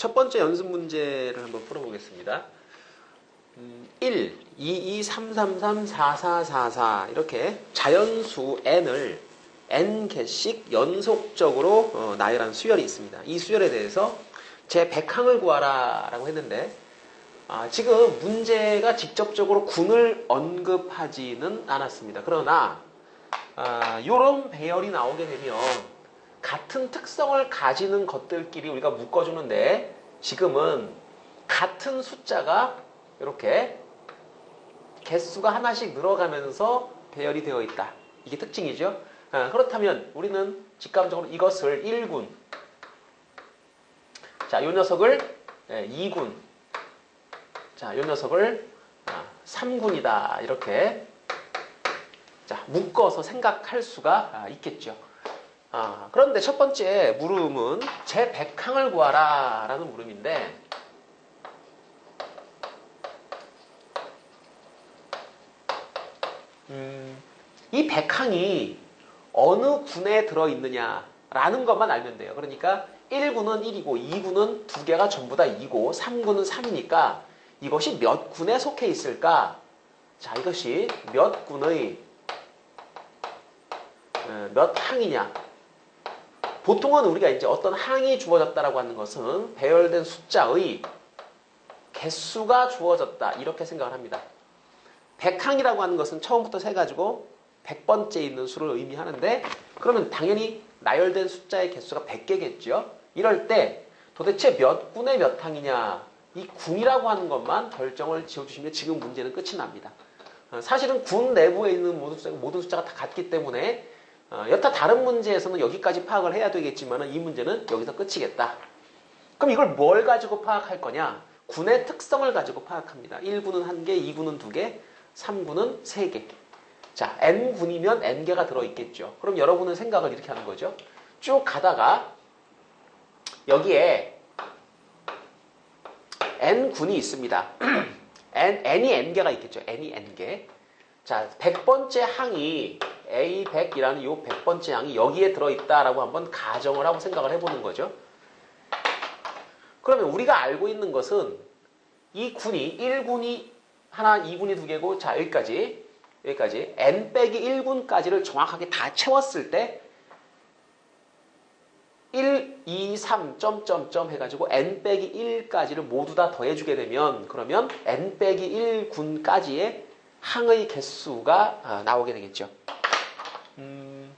첫 번째 연습 문제를 한번 풀어보겠습니다. 음, 1, 2, 2, 3, 3, 3, 4, 4, 4, 4 이렇게 자연수 n을 n 개씩 연속적으로 어, 나열한 수열이 있습니다. 이 수열에 대해서 제 백항을 구하라 라고 했는데 아, 지금 문제가 직접적으로 군을 언급하지는 않았습니다. 그러나 이런 배열이 나오게 되면 같은 특성을 가지는 것들끼리 우리가 묶어주는데 지금은 같은 숫자가 이렇게 개수가 하나씩 늘어가면서 배열이 되어 있다. 이게 특징이죠. 아, 그렇다면 우리는 직감적으로 이것을 1군 자, 요 녀석을 2군 자, 요 녀석을 3군이다. 이렇게 자, 묶어서 생각할 수가 아, 있겠죠. 아, 그런데 첫 번째 물음은 제 백항을 구하라 라는 물음인데 음, 이 백항이 어느 군에 들어있느냐 라는 것만 알면 돼요. 그러니까 1군은 1이고 2군은 두 개가 전부 다 2고 3군은 3이니까 이것이 몇 군에 속해 있을까? 자, 이것이 몇 군의 몇 항이냐? 보통은 우리가 이제 어떤 항이 주어졌다라고 하는 것은 배열된 숫자의 개수가 주어졌다 이렇게 생각을 합니다. 100항이라고 하는 것은 처음부터 세 가지고 100번째 있는 수를 의미하는데 그러면 당연히 나열된 숫자의 개수가 100개겠죠. 이럴 때 도대체 몇 군의 몇 항이냐 이 군이라고 하는 것만 결정을 지어주시면 지금 문제는 끝이 납니다. 어, 사실은 군 내부에 있는 모든 숫자가, 다 같기 때문에 어, 여타 다른 문제에서는 여기까지 파악을 해야 되겠지만 이 문제는 여기서 끝이겠다. 그럼 이걸 뭘 가지고 파악할 거냐? 군의 특성을 가지고 파악합니다. 1군은 1개, 2군은 2개, 3군은 3개. 자, n군이면 n개가 들어있겠죠. 그럼 여러분은 생각을 이렇게 하는 거죠. 쭉 가다가 여기에 n군이 있습니다. n, n이 n개가 있겠죠. n이 n개. 자, 100번째 항이 A100이라는 이 100번째 항이 여기에 들어있다라고 한번 가정을 하고 생각을 해보는 거죠. 그러면 우리가 알고 있는 것은 이 군이 1군이 하나, 2군이 두 개고 자 여기까지 여기까지 n 빼기 1군까지를 정확하게 다 채웠을 때 1, 2, 3, 점점점 해가지고 n 빼기 1까지를 모두 다 더해주게 되면 그러면 n 빼기 1군까지의 항의 개수가 아, 나오게 되겠죠. 음,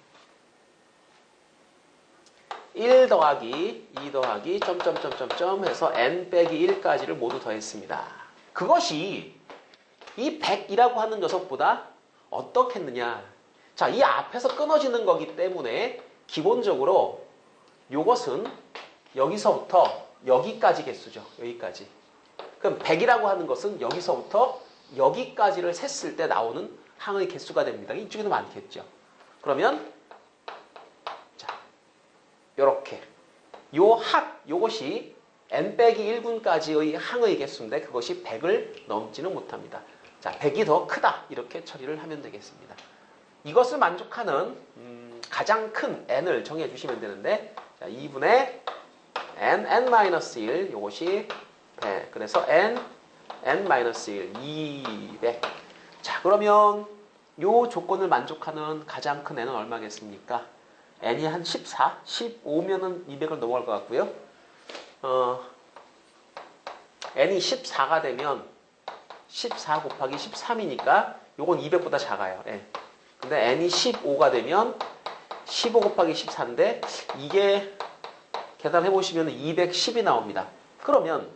1 더하기 2 더하기 점점점점점 해서 n 빼기 1까지를 모두 더했습니다. 그것이 이 100이라고 하는 녀석보다 어떻겠느냐. 자, 이 앞에서 끊어지는 거기 때문에 기본적으로 요것은 여기서부터 여기까지 개수죠. 여기까지. 그럼 100이라고 하는 것은 여기서부터 여기까지를 셌을 때 나오는 항의 개수가 됩니다. 이쪽에도 많겠죠. 그러면 자, 요렇게 요 합, 요것이 n 빼기 1군까지의 항의 개수인데 그것이 100을 넘지는 못합니다. 자, 100이 더 크다. 이렇게 처리를 하면 되겠습니다. 이것을 만족하는 음, 가장 큰 n을 정해 주시면 되는데 자, 2분의 n, n-1 이것이 100. 그래서 n, n-1, 200. 자, 그러면 이 조건을 만족하는 가장 큰 n은 얼마겠습니까? n이 한 14, 15면은 200을 넘어갈 것 같고요. 어, n이 14가 되면 14 곱하기 13이니까 요건 200보다 작아요. 예. 근데 n이 15가 되면 15 곱하기 14인데 이게 계산해 보시면 210이 나옵니다. 그러면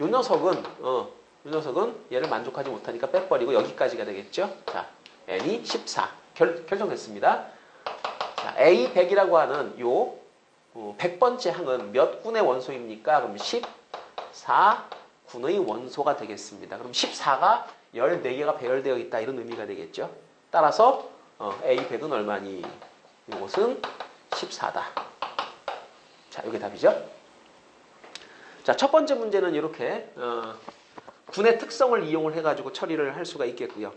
요 녀석은 어, 요 녀석은 얘를 만족하지 못하니까 빼버리고 여기까지가 되겠죠. 자, n이 14 결, 결정됐습니다. 자, A100이라고 하는 요 100번째 어, 항은 몇 군의 원소입니까? 그럼 14군의 원소가 되겠습니다. 그럼 14가 14개가 배열되어 있다 이런 의미가 되겠죠. 따라서 어, A100은 얼마니? 이것은 14다. 자, 이게 답이죠. 자, 첫 번째 문제는 이렇게 어, 군의 특성을 이용을 해가지고 처리를 할 수가 있겠고요.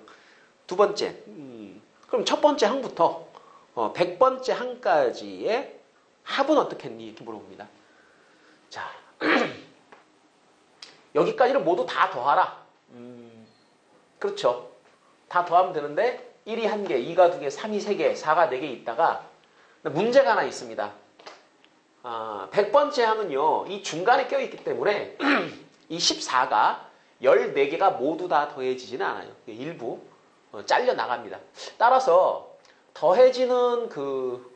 두 번째, 음, 그럼 첫 번째 항부터 어, 100번째 항까지의 합은 어떻겠니? 이렇게 물어봅니다. 자, 여기까지를 모두 다 더하라. 음, 그렇죠. 다 더하면 되는데 1이 1개, 2가 2개, 3이 3개, 4가 4개 있다가 문제가 하나 있습니다. 아, 100번째 항은요. 이 중간에 껴있기 때문에 이 14가 14개가 모두 다 더해지지는 않아요. 일부 어, 잘려 나갑니다. 따라서 더해지는 그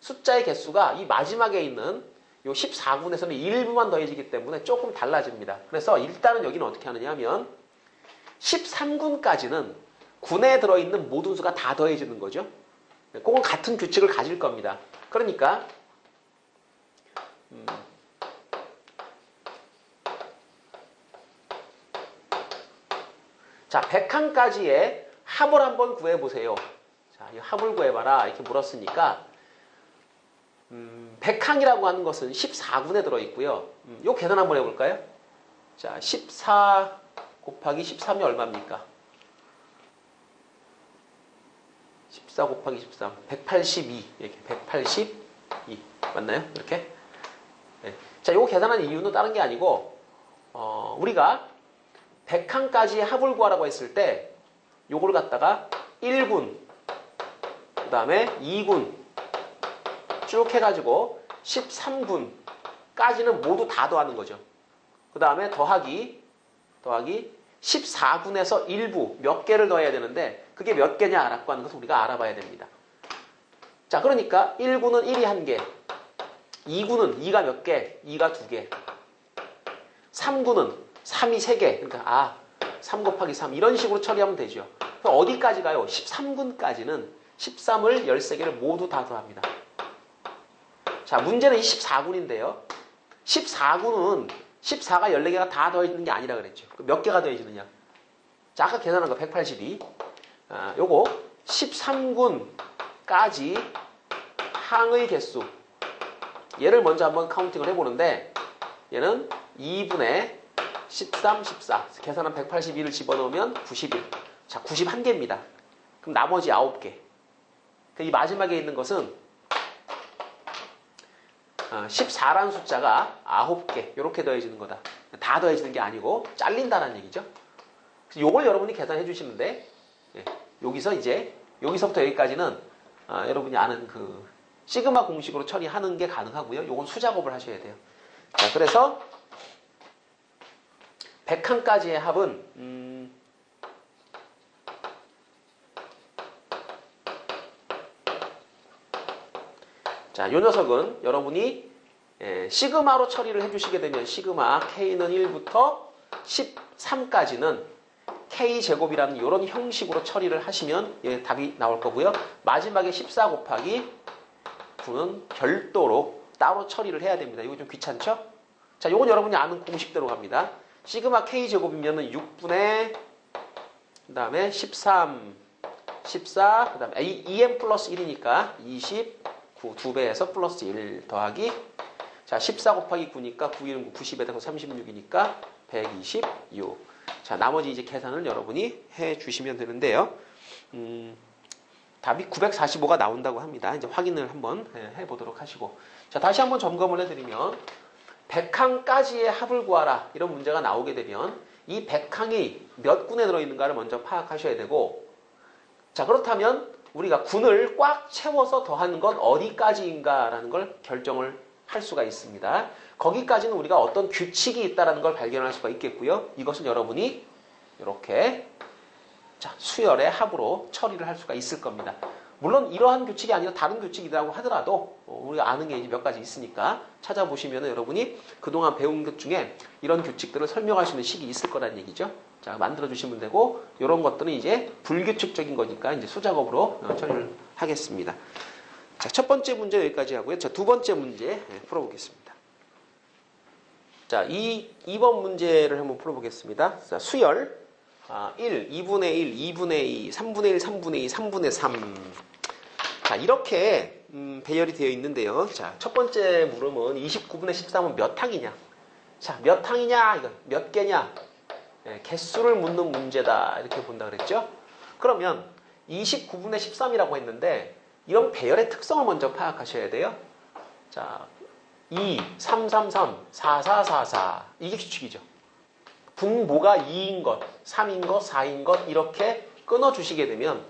숫자의 개수가 이 마지막에 있는 요 14군에서는 일부만 더해지기 때문에 조금 달라집니다. 그래서 일단은 여기는 어떻게 하느냐 하면 13군까지는 군에 들어있는 모든 수가 다 더해지는 거죠. 그건 같은 규칙을 가질 겁니다. 그러니까 음, 자 100칸까지의 합을 한번 구해보세요. 자, 이 합을 구해봐라 이렇게 물었으니까 음, 100항이라고 하는 것은 14군에 들어있고요. 음, 요 계산 한번 해볼까요? 자, 14 곱하기 13이 얼마입니까? 14 곱하기 13, 182 이렇게 182 맞나요? 이렇게 네. 자, 요거 계산한 이유는 다른 게 아니고 어, 우리가 100항까지의 합을 구하라고 했을 때 요걸 갖다가 1군 그 다음에 2군 쭉 해가지고 13군까지는 모두 다 더하는 거죠. 그 다음에 더하기 더하기 14군에서 일부 몇 개를 더해야 되는데 그게 몇 개냐라고 하는 것을 우리가 알아봐야 됩니다. 자 그러니까 1군은 1이 한 개, 2군은 2가 몇 개, 2가 두 개, 3군은 3이 세 개. 그러니까 아, 3 곱하기 3 이런 식으로 처리하면 되죠. 그럼 어디까지 가요? 13군까지는 13을 13개를 모두 다 더합니다. 자, 문제는 24군인데요. 14군은 14가 14개가 다 더해지는 게 아니라 그랬죠. 몇 개가 더해지느냐? 자, 아까 계산한 거 182. 아, 요거 13군까지 항의 개수. 얘를 먼저 한번 카운팅을 해보는데 얘는 2분의 13, 14. 계산한 182를 집어넣으면 91. 자, 91개입니다. 그럼 나머지 9개. 이 마지막에 있는 것은 14라는 숫자가 9개 이렇게 더해지는 거다. 다 더해지는 게 아니고 잘린다는 얘기죠. 요걸 여러분이 계산해 주시는데 예, 여기서 이제 여기서부터 여기까지는 아, 여러분이 아는 그 시그마 공식으로 처리하는 게 가능하고요. 요건 수작업을 하셔야 돼요. 자, 그래서 100칸까지의 합은 음, 자, 요 녀석은 여러분이 예, 시그마로 처리를 해주시게 되면 시그마 K는 1부터 13까지는 K제곱이라는 이런 형식으로 처리를 하시면 예, 답이 나올 거고요. 마지막에 14 곱하기 9는 별도로 따로 처리를 해야 됩니다. 이거 좀 귀찮죠? 자, 요건 여러분이 아는 공식대로 갑니다. 시그마 K제곱이면은 6분의 그 다음에 13, 14, 그 다음에 2n 플러스 1이니까 29, 2배에서 플러스 1 더하기 자, 14 곱하기 9니까 9일은 90에다가 36이니까 126. 자, 나머지 이제 계산을 여러분이 해 주시면 되는데요. 음, 답이 945가 나온다고 합니다. 이제 확인을 한번 해 보도록 하시고. 자, 다시 한번 점검을 해드리면 100항까지의 합을 구하라. 이런 문제가 나오게 되면 이 100항이 몇 군에 들어있는가를 먼저 파악하셔야 되고 자, 그렇다면 우리가 군을 꽉 채워서 더하는 건 어디까지인가라는 걸 결정을 할 수가 있습니다. 거기까지는 우리가 어떤 규칙이 있다는 걸 발견할 수가 있겠고요. 이것은 여러분이 이렇게 자, 수열의 합으로 처리를 할 수가 있을 겁니다. 물론 이러한 규칙이 아니라 다른 규칙이라고 하더라도 우리가 아는 게 몇 가지 있으니까 찾아보시면 여러분이 그동안 배운 것 중에 이런 규칙들을 설명할 수 있는 식이 있을 거라는 얘기죠. 자, 만들어 주시면 되고 이런 것들은 이제 불규칙적인 거니까 이제 수작업으로 처리를 하겠습니다. 자, 첫 번째 문제 여기까지 하고요. 자, 두 번째 문제 풀어보겠습니다. 자, 이 2번 문제를 한번 풀어보겠습니다. 자, 수열 아, 1, 2분의 1, 2분의 2, 3분의 1, 3분의 2, 3분의 3. 자, 이렇게 음, 배열이 되어 있는데요. 자, 첫 번째 물음은 29분의 13은 몇 항이냐? 자, 몇 항이냐? 이거 몇 개냐? 네, 개수를 묻는 문제다. 이렇게 본다 그랬죠? 그러면 29분의 13이라고 했는데 이런 배열의 특성을 먼저 파악하셔야 돼요. 자, 2, 3, 3, 3, 4, 4, 4, 4 이게 규칙이죠. 분모가 2인 것, 3인 것, 4인 것 이렇게 끊어주시게 되면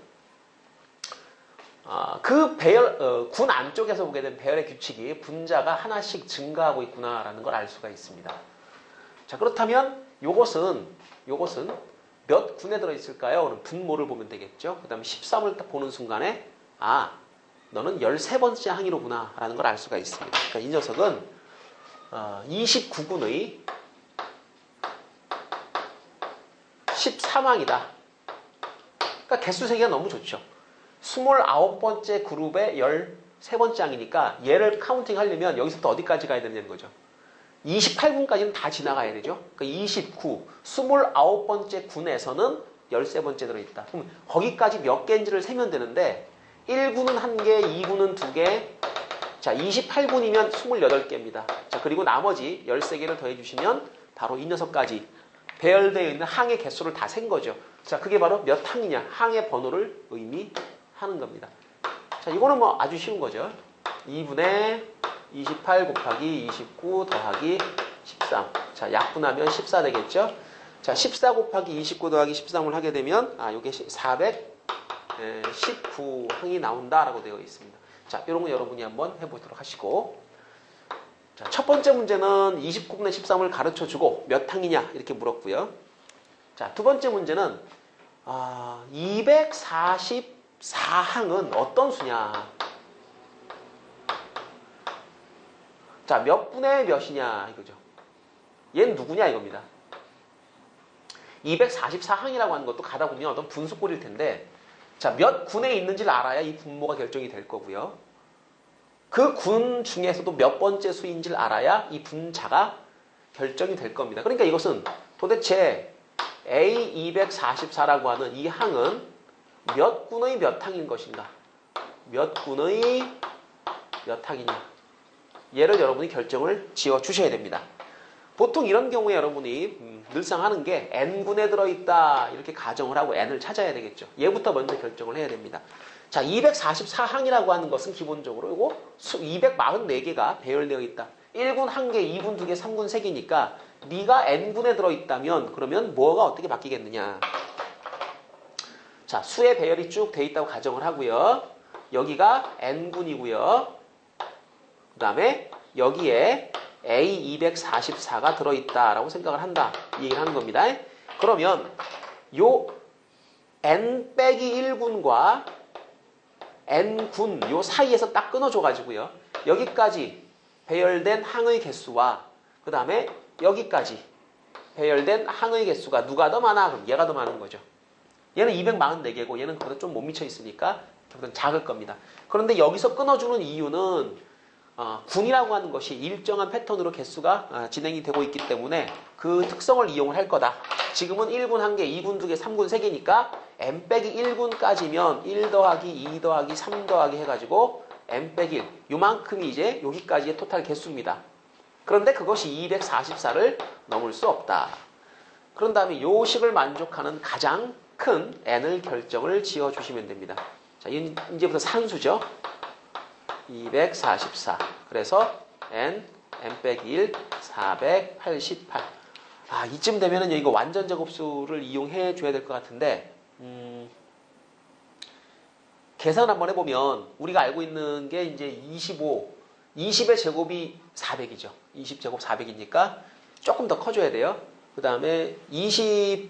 아, 그 배열 어, 군 안쪽에서 보게 된 배열의 규칙이 분자가 하나씩 증가하고 있구나라는 걸 알 수가 있습니다. 자 그렇다면 요것은 요것은 몇 군에 들어 있을까요? 그럼 분모를 보면 되겠죠. 그다음에 13을 딱 보는 순간에 아 너는 13번째 항이로구나 라는 걸 알 수가 있습니다. 그러니까 이 녀석은 어, 29군의 13항이다. 그러니까 개수 세기가 너무 좋죠. 29번째 그룹의 13번째 항이니까 얘를 카운팅 하려면 여기서부터 어디까지 가야 되는 거죠? 28군까지는 다 지나가야 되죠. 그러니까 29, 29번째 군에서는 13번째 들어있다. 그럼 거기까지 몇 개인지를 세면 되는데 1군은 1개, 2군은 2개, 자 28군이면 28개입니다. 자 그리고 나머지 13개를 더해주시면 바로 이 녀석까지 배열되어 있는 항의 개수를 다 센 거죠. 자 그게 바로 몇 항이냐 항의 번호를 의미 하는 겁니다. 자 이거는 뭐 아주 쉬운 거죠. 2분의 28 곱하기 29 더하기 13. 자 약분하면 14 되겠죠. 자 14 곱하기 29 더하기 13을 하게 되면 아 이게 419항이 나온다라고 되어 있습니다. 자 이런 거 여러분이 한번 해보도록 하시고 자, 첫 번째 문제는 29분의 13을 가르쳐 주고 몇 항이냐 이렇게 물었고요. 자, 두 번째 문제는 아, 244항은 어떤 수냐? 자, 몇 분의 몇이냐 이거죠. 얘는 누구냐 이겁니다. 244항이라고 하는 것도 가다 보면 어떤 분수꼴일 텐데 자, 몇 군에 있는지를 알아야 이 분모가 결정이 될 거고요. 그 군 중에서도 몇 번째 수인지를 알아야 이 분자가 결정이 될 겁니다. 그러니까 이것은 도대체 A244라고 하는 이 항은 몇 군의 몇 항인 것인가? 몇 군의 몇 항이냐? 얘를 여러분이 결정을 지어 주셔야 됩니다. 보통 이런 경우에 여러분이 음, 늘상 하는 게 n군에 들어있다 이렇게 가정을 하고 n을 찾아야 되겠죠. 얘부터 먼저 결정을 해야 됩니다. 자, 244항이라고 하는 것은 기본적으로 이거 244개가 배열되어 있다. 1군 1개, 2군 2개, 3군 3개니까 네가 n군에 들어있다면 그러면 뭐가 어떻게 바뀌겠느냐. 자, 수의 배열이 쭉 돼 있다고 가정을 하고요. 여기가 n군이고요. 그 다음에 여기에 A244가 들어있다라고 생각을 한다. 이 얘기를 하는 겁니다. 그러면 요 N 빼기 1군과 N군 요 사이에서 딱 끊어줘 가지고요. 여기까지 배열된 항의 개수와 그 다음에 여기까지 배열된 항의 개수가 누가 더 많아? 그럼 얘가 더 많은 거죠. 얘는 244개고 얘는 그보다 좀 못 미쳐 있으니까 그보다 작을 겁니다. 그런데 여기서 끊어주는 이유는 어, 군이라고 하는 것이 일정한 패턴으로 개수가 어, 진행이 되고 있기 때문에 그 특성을 이용을 할 거다. 지금은 1군 1개, 2군 2개, 3군 3개니까 m 빼기 1군까지면 1 더하기 2 더하기 3 더하기 해가지고 m 빼기 1 요만큼이 이제 여기까지의 토탈 개수입니다. 그런데 그것이 244를 넘을 수 없다. 그런 다음에 요 식을 만족하는 가장 큰 n을 결정을 지어 주시면 됩니다. 자, 이제부터 산수죠. 244. 그래서 n, n 빼기 1, 488. 아, 이쯤 되면은 이거 완전 제곱수를 이용해 줘야 될 것 같은데, 음, 계산 한번 해보면 우리가 알고 있는 게 이제 25, 20의 제곱이 400이죠. 20제곱 400이니까 조금 더 커줘야 돼요. 그 다음에 20,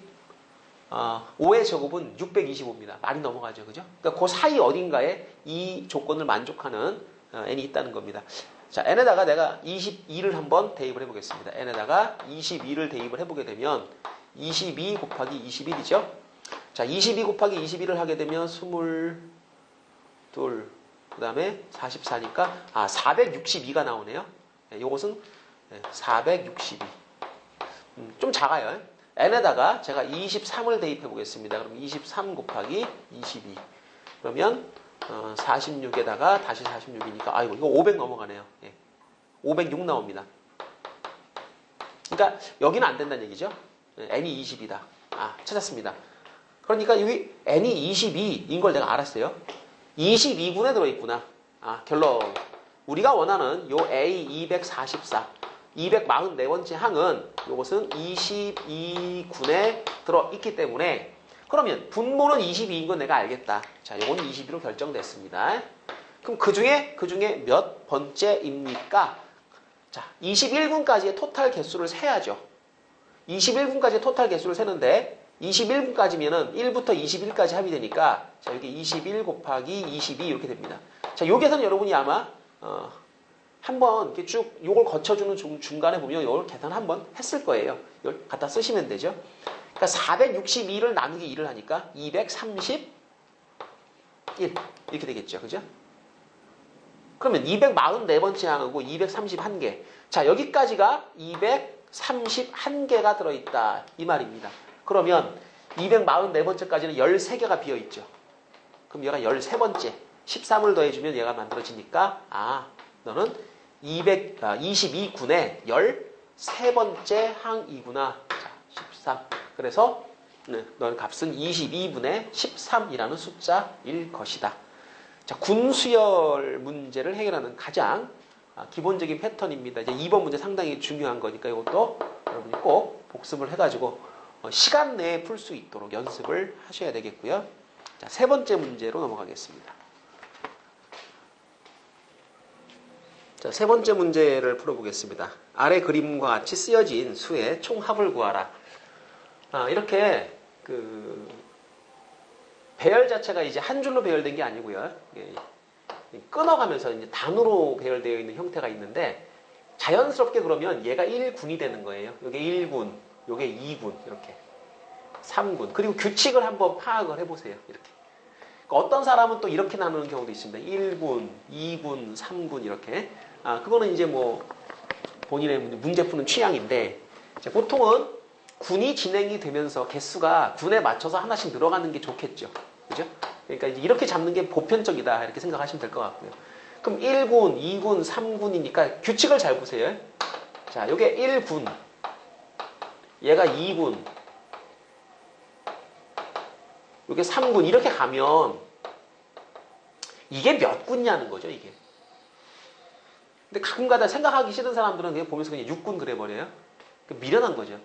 어, 5의 제곱은 625입니다. 많이 넘어가죠. 그죠? 그러니까 그 사이 어딘가에 이 조건을 만족하는 어, n이 있다는 겁니다. 자, n에다가 내가 22를 한번 대입을 해보겠습니다. n에다가 22를 대입을 해보게 되면 22 곱하기 21이죠. 자, 22 곱하기 21을 하게 되면 22, 그 다음에 44니까, 아, 462가 나오네요. 네, 요것은 462. 음, 좀 작아요. N에다가 제가 23을 대입해 보겠습니다. 그럼 23 곱하기 22. 그러면 어, 46에다가 다시 46이니까 아이고 이거 500 넘어가네요. 예. 506 나옵니다. 그러니까 여기는 안 된다는 얘기죠. 예, n이 20이다. 아 찾았습니다. 그러니까 여기 n이 22인 걸 내가 알았어요. 22군에 들어있구나. 아 결론 우리가 원하는 요 A 244, 244번째 항은 요것은 22군에 들어있기 때문에 그러면 분모는 22인 건 내가 알겠다. 자, 요거는 22로 결정됐습니다. 그럼 그 중에, 그 중에 몇 번째입니까? 자, 21군까지의 토탈 개수를 세야죠. 21군까지의 토탈 개수를 세는데 21분까지면은 1부터 21까지 합이 되니까 자 여기 21 곱하기 22 이렇게 됩니다. 자 여기에서는 여러분이 아마 어, 한번 이렇게 쭉 요걸 거쳐주는 중, 중간에 보면 요걸 계산 한번 했을 거예요. 이걸 갖다 쓰시면 되죠. 그러니까 462를 나누기 2를 하니까 231 이렇게 되겠죠. 그죠? 그러면 244번째 항이고 231개. 자 여기까지가 231개가 들어있다 이 말입니다. 그러면 244번째까지는 13개가 비어있죠. 그럼 얘가 13번째. 13을 더해주면 얘가 만들어지니까 아 너는 200, 아, 22군의 13번째 항이구나. 자, 13. 그래서 네, 너는 값은 22분의 13이라는 숫자일 것이다. 자, 군수열 문제를 해결하는 가장 아, 기본적인 패턴입니다. 이제 2번 문제 상당히 중요한 거니까 이것도 여러분이 꼭 복습을 해가지고 어, 시간 내에 풀 수 있도록 연습을 하셔야 되겠고요. 자, 세 번째 문제로 넘어가겠습니다. 자, 세 번째 문제를 풀어보겠습니다. 아래 그림과 같이 쓰여진 수의 총합을 구하라. 아, 이렇게 그 배열 자체가 이제 한 줄로 배열된 게 아니고요. 예, 끊어가면서 이제 단으로 배열되어 있는 형태가 있는데 자연스럽게 그러면 얘가 1군이 되는 거예요. 이게 1군, 요게 2군 이렇게 3군 그리고 규칙을 한번 파악을 해보세요 이렇게 그러니까 어떤 사람은 또 이렇게 나누는 경우도 있습니다 1군, 2군, 3군 이렇게 아 그거는 이제 뭐 본인의 문제 푸는 취향인데 보통은 군이 진행이 되면서 개수가 군에 맞춰서 하나씩 늘어가는 게 좋겠죠. 그죠? 그러니까 이렇게 잡는 게 보편적이다 이렇게 생각하시면 될 것 같고요. 그럼 1군, 2군, 3군이니까 규칙을 잘 보세요. 자, 요게 1군. 얘가 2군, 이게 3군. 이렇게 가면 이게 몇 군냐는 거죠 이게. 근데 가끔가다 생각하기 싫은 사람들은 그냥 보면서 그냥 6군 그래버려요. 미련한 거죠.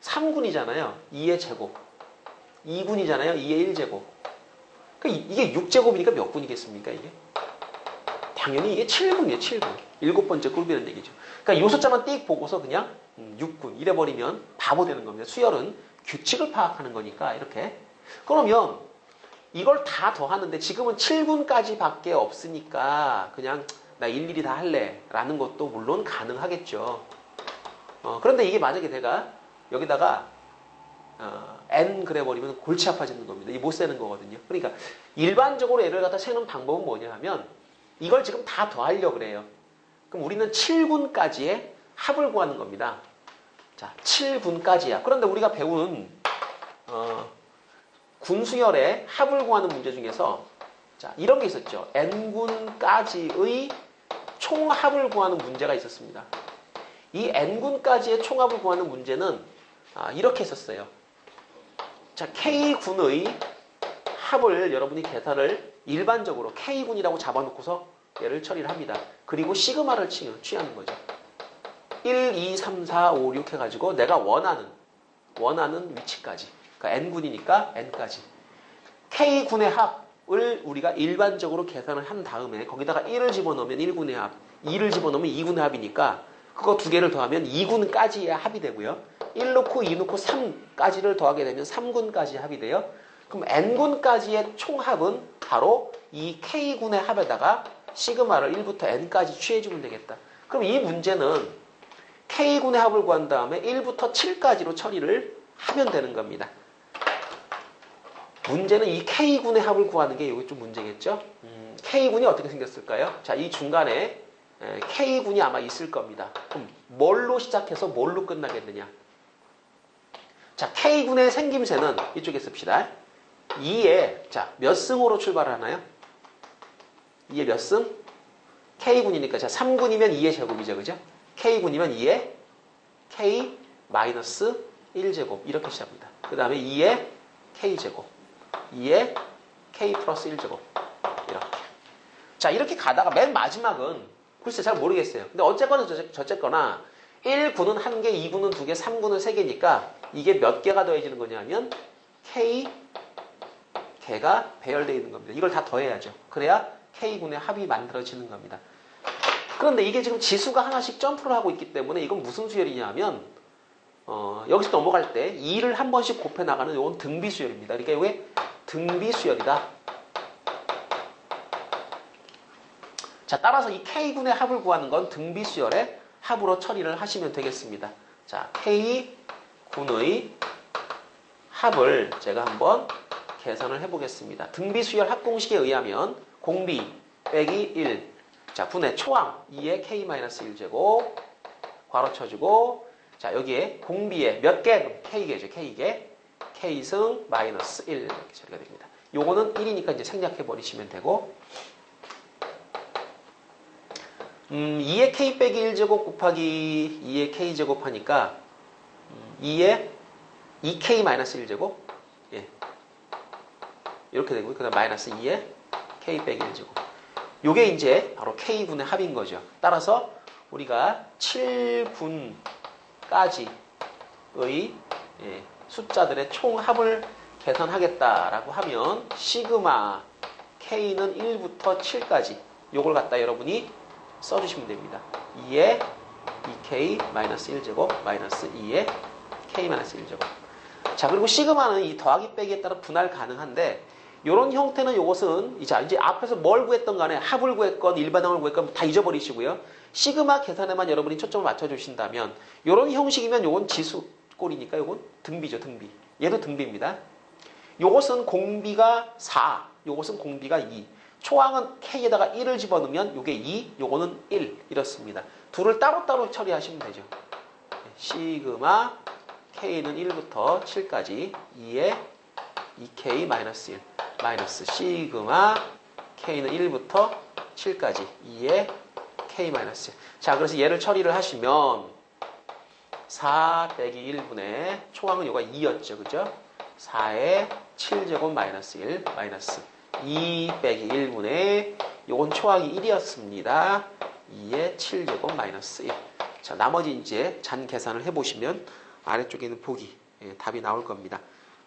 3군이잖아요. 2의 제곱. 2군이잖아요. 2의 1제곱. 그러니까 이게 6제곱이니까 몇 군이겠습니까 이게? 당연히 이게 7군이에요. 7군. 일곱 번째 꿀비라는 얘기죠. 그러니까 요 숫자만 띡 보고서 그냥 6군 음, 이래버리면 바보 되는 겁니다. 수열은 규칙을 파악하는 거니까 이렇게. 그러면 이걸 다 더하는데 지금은 7군까지 밖에 없으니까 그냥 나 일일이 다 할래 라는 것도 물론 가능하겠죠. 어, 그런데 이게 만약에 내가 여기다가 어, n 그래버리면 골치 아파지는 겁니다. 이 못 세는 거거든요. 그러니까 일반적으로 애를 갖다 세는 방법은 뭐냐 하면 이걸 지금 다 더하려고 그래요. 그럼 우리는 7군까지의 합을 구하는 겁니다. 자, 7군까지야. 그런데 우리가 배운 어, 군수열의 합을 구하는 문제 중에서 자, 이런 게 있었죠. n군까지의 총합을 구하는 문제가 있었습니다. 이 n군까지의 총합을 구하는 문제는 아, 이렇게 했었어요. 자, k군의 합을 여러분이 계산을 일반적으로 k군이라고 잡아놓고서 얘를 처리를 합니다. 그리고 시그마를 취하는 거죠. 1, 2, 3, 4, 5, 6 해가지고 내가 원하는 원하는 위치까지 그러니까 n군이니까 n까지 k군의 합 을 우리가 일반적으로 계산을 한 다음에 거기다가 1을 집어넣으면 1군의 합 2를 집어넣으면 2군의 합이니까 그거 두 개를 더하면 2군까지의 합이 되고요 1 놓고 2 놓고 3까지를 더하게 되면 3군까지 합이 돼요 그럼 n군까지의 총합은 바로 이 k군의 합에다가 시그마를 1부터 n까지 취해주면 되겠다. 그럼 이 문제는 K군의 합을 구한 다음에 1부터 7까지로 처리를 하면 되는 겁니다. 문제는 이 K군의 합을 구하는 게 이게 좀 문제겠죠? 음, K군이 어떻게 생겼을까요? 자, 이 중간에 K군이 아마 있을 겁니다. 그럼 뭘로 시작해서 뭘로 끝나겠느냐? 자, K군의 생김새는 이쪽에 씁시다. 2에, 자, 몇 승으로 출발하나요? 2에 몇 승? K군이니까, 자, 3군이면 2의 제곱이죠, 그죠? K군이면 2에 K 마이너스 1제곱 이렇게 시작합니다. 그 다음에 2에 K제곱 2에 K 플러스 1제곱 이렇게 자 이렇게 가다가 맨 마지막은 글쎄 잘 모르겠어요. 근데 어쨌거나 저쨌- 저쨌 거나 1구는 1개, 2구는 2개, 3구는 3개니까 이게 몇 개가 더해지는 거냐면 K 개가 배열되어 있는 겁니다. 이걸 다 더해야죠. 그래야 K군의 합이 만들어지는 겁니다. 그런데 이게 지금 지수가 하나씩 점프를 하고 있기 때문에 이건 무슨 수열이냐면 어, 여기서 넘어갈 때 2를 한 번씩 곱해 나가는 이건 등비 수열입니다. 그러니까 이게 등비 수열이다. 자, 따라서 이 K군의 합을 구하는 건 등비 수열의 합으로 처리를 하시면 되겠습니다. 자, K군의 합을 제가 한번 계산을 해보겠습니다. 등비 수열 합공식에 의하면 공비 빼기 1. 자, 분의 초항 2의 K-1제곱 괄호 쳐주고 자, 여기에 공비에 몇 개? K개죠. K개. K승 마이너스 1 이렇게 처리가 됩니다. 요거는 1이니까 이제 생략해 버리시면 되고 음, 2의 K 빼기 1제곱 곱하기 2의 K제곱 하니까 음, 2의 2K 마이너스 1제곱 예. 이렇게 되고 그 다음 마이너스 2의 K 빼기 1제곱 요게 이제 바로 K군의 합인 거죠. 따라서 우리가 7군까지의 예, 숫자들의 총합을 계산하겠다라고 하면 시그마 K는 1부터 7까지 요걸 갖다 여러분이 써주시면 됩니다. 2의 2K 마이너스 1제곱 마이너스 2의 K 마이너스 1제곱 자 그리고 시그마는 이 더하기 빼기에 따라 분할 가능한데 이런 형태는 이것은 이제 이제 앞에서 뭘 구했던 간에 합을 구했건 일반항을 구했건 다 잊어버리시고요. 시그마 계산에만 여러분이 초점을 맞춰주신다면 이런 형식이면 이건 지수 꼴이니까 이건 등비죠 등비. 얘도 등비입니다. 요것은 공비가 4, 요것은 공비가 2. 초항은 K에다가 1을 집어넣으면 요게 2, 요거는 1 이렇습니다. 둘을 따로따로 처리하시면 되죠. 시그마 K는 1부터 7까지 2에 2K 마이너스 1 마이너스 시그마 K는 1부터 7까지 2에 K 마이너스 1. 자, 그래서 얘를 처리를 하시면 4 빼기 1분의 초항은 요가 2였죠. 그죠? 4에 7제곱 마이너스 1 마이너스 2 빼기 1분의 요건 초항이 1이었습니다. 2에 7제곱 마이너스 1. 자, 나머지 이제 잔 계산을 해보시면 아래쪽에 있는 보기 예, 답이 나올 겁니다.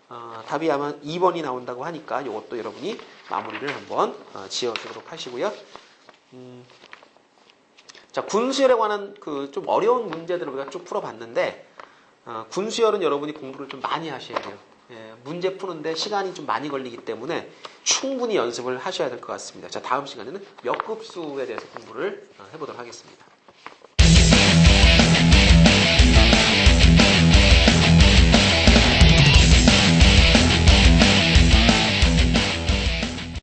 어, 답이 아마 2번이 나온다고 하니까 이것도 여러분이 마무리를 한번 어, 지어주도록 하시고요. 음, 자 군수열에 관한 그 좀 어려운 문제들을 우리가 쭉 풀어봤는데 어, 군수열은 여러분이 공부를 좀 많이 하셔야 돼요. 예, 문제 푸는데 시간이 좀 많이 걸리기 때문에 충분히 연습을 하셔야 될 것 같습니다. 자 다음 시간에는 몇 급수에 대해서 공부를 어, 해보도록 하겠습니다.